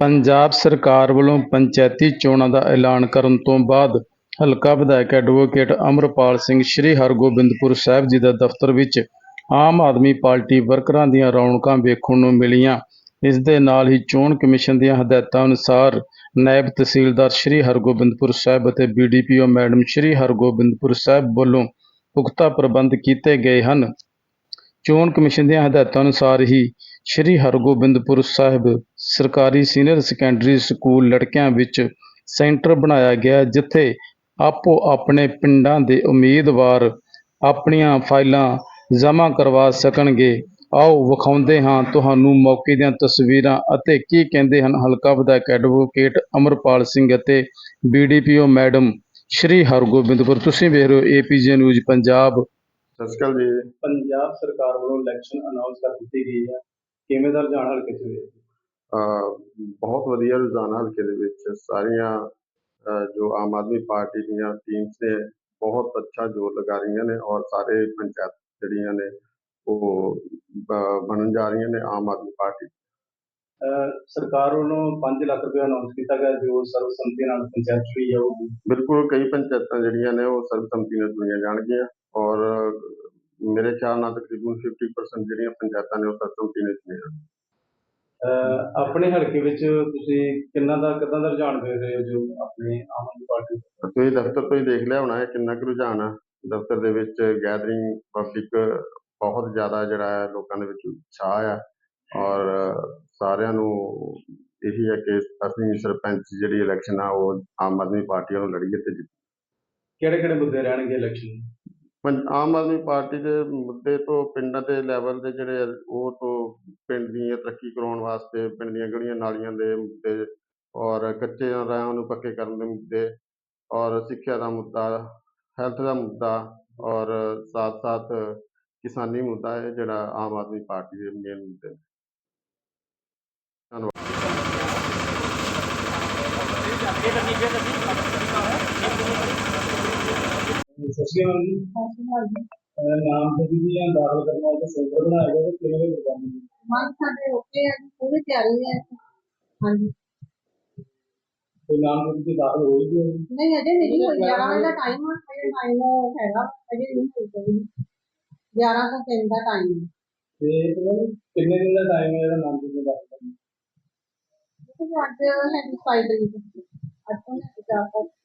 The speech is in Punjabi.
ਪੰਜਾਬ ਸਰਕਾਰ ਵੱਲੋਂ ਪੰਚਾਇਤੀ ਚੋਣਾਂ ਦਾ ਐਲਾਨ ਕਰਨ ਤੋਂ ਬਾਅਦ ਹਲਕਾ ਵਿਧਾਇਕ ਐਡਵੋਕੇਟ ਅਮਰਪਾਲ ਸਿੰਘ ਸ੍ਰੀ ਹਰਗੋਬਿੰਦਪੁਰ ਸਾਹਿਬ ਜੀ ਦਾ ਦਫ਼ਤਰ ਵਿੱਚ ਆਮ ਆਦਮੀ ਪਾਰਟੀ ਵਰਕਰਾਂ ਦੀਆਂ ਰੌਣਕਾਂ ਵੇਖਣ ਨੂੰ ਮਿਲੀਆਂ। ਇਸ ਦੇ ਨਾਲ ਹੀ ਚੋਣ ਕਮਿਸ਼ਨ ਦੀਆਂ ਹਦਾਇਤਾਂ ਅਨੁਸਾਰ ਨਾਇਬ ਤਹਿਸੀਲਦਾਰ ਸ੍ਰੀ ਹਰਗੋਬਿੰਦਪੁਰ ਸਾਹਿਬ ਅਤੇ ਬੀਡੀਪੀਓ ਮੈਡਮ ਸ੍ਰੀ ਹਰਗੋਬਿੰਦਪੁਰ ਸਾਹਿਬ ਵੱਲੋਂ ਪੁਖਤਾ ਪ੍ਰਬੰਧ ਕੀਤੇ ਗਏ ਹਨ। ਚੋਣ ਕਮਿਸ਼ਨ ਦੀਆਂ ਹਦਾਇਤਾਂ ਅਨੁਸਾਰ ਹੀ ਸ੍ਰੀ ਹਰਗੋਬਿੰਦਪੁਰ ਸਾਹਿਬ ਸਰਕਾਰੀ ਸੀਨੀਅਰ ਸੈਕੰਡਰੀ ਸਕੂਲ ਲੜਕਿਆਂ ਵਿੱਚ ਸੈਂਟਰ ਬਣਾਇਆ ਗਿਆ ਜਿੱਥੇ ਆਪੋ ਆਪਣੇ ਪਿੰਡਾਂ ਦੇ ਉਮੀਦਵਾਰ ਆਪਣੀਆਂ ਫਾਈਲਾਂ ਜਮ੍ਹਾਂ ਕਰਵਾ ਸਕਣਗੇ। ਆਓ ਵਿਖਾਉਂਦੇ ਹਾਂ ਤੁਹਾਨੂੰ ਮੌਕੇ ਦੀਆਂ ਤਸਵੀਰਾਂ ਅਤੇ ਕੀ ਕਹਿੰਦੇ ਹਨ ਹਲਕਾ ਵਿਧਾਇਕ ਐਡਵੋਕੇਟ ਅਮਰਪਾਲ ਸਿੰਘ ਅਤੇ ਬੀਡੀਪੀਓ ਮੈਡਮ ਸ੍ਰੀ ਹਰਗੋਬਿੰਦਪੁਰ। ਤੁਸੀਂ ਵੇਖ ਰਹੇ ਹੋ ਏਪੀਜੀ ਨਿਊਜ਼ ਪੰਜਾਬ। ਸਤਿ ਸ਼੍ਰੀ ਅਕਾਲ ਜੀ। ਪੰਜਾਬ ਸਰਕਾਰ ਵੱਲੋਂ ਇਲੈਕਸ਼ਨ ਅਨਾਉਂਸ ਕਰ ਦਿੱਤੀ ਗਈ ਹੈ। ਕਿਵੇਂ ਦਾ ਰੁਝਾਨ ਹਲਕੇ 'ਚ ਬਹੁਤ ਵਧੀਆ ਰੁਝਾਨ ਹਲਕੇ ਦੇ ਵਿੱਚ ਸਾਰੀਆਂ ਜੋ ਆਮ ਆਦਮੀ ਪਾਰਟੀ ਦੀਆਂ ਟੀਮਸ ਨੇ ਬਹੁਤ ਅੱਛਾ ਜ਼ੋਰ ਲਗਾ ਰਹੀਆਂ ਨੇ ਔਰ ਸਾਰੇ ਪੰਚਾਇਤ ਜਿਹੜੀਆਂ ਨੇ ਉਹ ਬਣਨ ਜਾ ਰਹੀਆਂ ਨੇ ਆਮ ਆਦਮੀ ਪਾਰਟੀ ਸਰਕਾਰ ਵੱਲੋਂ 5 ਲੱਖ ਰੁਪਏ ਅਨਾਉਂਸ ਕੀਤਾ ਗਿਆ ਜੋ ਸਰਵਸੰਮਤੀ ਨਾਲ ਪੰਚਾਇਤ ਚੁਣੀ ਜਾਊਗੀ। ਬਿਲਕੁਲ ਕਈ ਪੰਚਾਇਤਾਂ ਜਿਹੜੀਆਂ ਨੇ ਉਹ ਸਰਬਸੰਮਤੀ ਨਾਲ ਚੁਣੀਆਂ ਜਾਣਗੀਆਂ ਔਰ ਮੇਰੇ ਖਿਆਲ ਨਾਲ ਤਕਰੀਬਨ 50% ਜਿਹੜੀਆਂ ਪੰਚਾਇਤਾਂ ਨੇ ਉਹ ਸਰਬਸੰਮਤੀ ਨਾਲ ਚੁਣੀਆਂ ਜਾਣਗੀਆਂ। ਆਪਣੇ ਹਲਕੇ ਵਿੱਚ ਤੁਸੀਂ ਕਿੰਨਾ ਦਾ ਕਿੱਦਾਂ ਦਾ ਰੁਝਾਨ ਵੇਖ ਰਹੇ ਹੋ ਜੋ ਆਪਣੇ ਆਮ ਆਦਮੀ ਪਾਰਟੀ ਤੁਸੀਂ ਦਫ਼ਤਰ ਤੋਂ ਹੀ ਦੇਖ ਲਿਆ ਹੋਣਾ ਹੈ ਕਿੰਨਾ ਕੁ ਰੁਝਾਨ ਹੈ ਦਫ਼ਤਰ ਦੇ ਵਿੱਚ ਗੈਦਰਿੰਗ ਪਬਲਿਕ ਬਹੁਤ ਜ਼ਿਆਦਾ ਜਿਹੜਾ ਹੈ ਲੋਕਾਂ ਦੇ ਵਿੱਚ ਉਤਸ਼ਾਹ ਆ ਔਰ ਸਾਰਿਆਂ ਨੂੰ ਇਹੀ ਹੈ ਕਿ ਅਸੀਂ ਸਰਪੰਚ ਜਿਹੜੀ ਇਲੈਕਸ਼ਨ ਆ ਉਹ ਆਮ ਆਦਮੀ ਪਾਰਟੀ ਵੱਲੋਂ ਲੜੀਏ ਤੇ। ਕਿਹੜੇ ਕਿਹੜੇ ਮੁੱਦੇ ਰਹਿਣਗੇ ਇਲੈਕਸ਼ਨ ਆਮ ਆਦਮੀ ਪਾਰਟੀ ਦੇ ਮੁੱਦੇ ਤੋਂ ਪਿੰਡਾਂ ਦੇ ਲੈਵਲ ਦੇ ਜਿਹੜੇ ਆ, ਉਹ ਤੋਂ ਪਿੰਡ ਦੀ ਤਰੱਕੀ ਕਰਾਉਣ ਵਾਸਤੇ, ਪਿੰਡ ਦੀਆਂ ਗਲੀਆਂ ਨਾਲੀਆਂ ਦੇ ਮੁੱਦੇ ਔਰ ਕੱਚੇ ਰਾਹਾਂ ਨੂੰ ਪੱਕੇ ਕਰਨ ਦੇ ਮੁੱਦੇ ਔਰ ਸਿੱਖਿਆ ਦਾ ਮੁੱਦਾ ਹੈਲਥ ਦਾ ਮੁੱਦਾ ਔਰ ਸਾਥ ਸਾਥ ਕਿਸਾਨੀ ਮੁੱਦਾ ਹੈ ਜਿਹੜਾ ਆਮ ਆਦਮੀ ਪਾਰਟੀ ਦੇ ਮੇਨ ਮੁੱਦੇ ਨੇ। ਨਾਮ ਤੇ ਵੀ ਦਾਖਲ ਕਰਨਾ ਹੈ ਸੈਂਟਰ ਬਣਾਇਆ ਗਿਆ ਤੇ ਕਿਵੇਂ ਦੇ ਨੇ? ਮੰਗ ਸਾਡੇ ਓਕੇ ਹੈ ਪੂਰੀ ਤਿਆਰੀ ਹੈ ਹਾਂਜੀ। ਤੇ ਨਾਮ ਤੇ ਵੀ ਦਾਖਲ ਹੋਈ ਗਏ ਨਹੀਂ ਅਜੇ ਨਹੀਂ ਹੋਈ। 11 ਵਜੇ ਦਾ ਟਾਈਮ ਹੈ ਅਜੇ ਟਾਈਮ ਹੈਗਾ। ਅਜੇ ਨਹੀਂ ਹੋਈ ਕੋਈ। 11 ਤੋਂ 3 ਦਾ ਟਾਈਮ ਹੈ ਤੇ ਨੂੰ ਕਿੰਨੇ ਦਿਨ ਦਾ ਟਾਈਮ ਹੈ ਇਹਦਾ ਨਾਮ ਤੇ ਦਾਖਲ ਕਰਨ? ਦਾ? ਤੇ ਅੱਜ ਹੈ 22 ਤਰੀਕ। ਅੱਜ ਤੋਂ ਚਾਰ ਤੱਕ।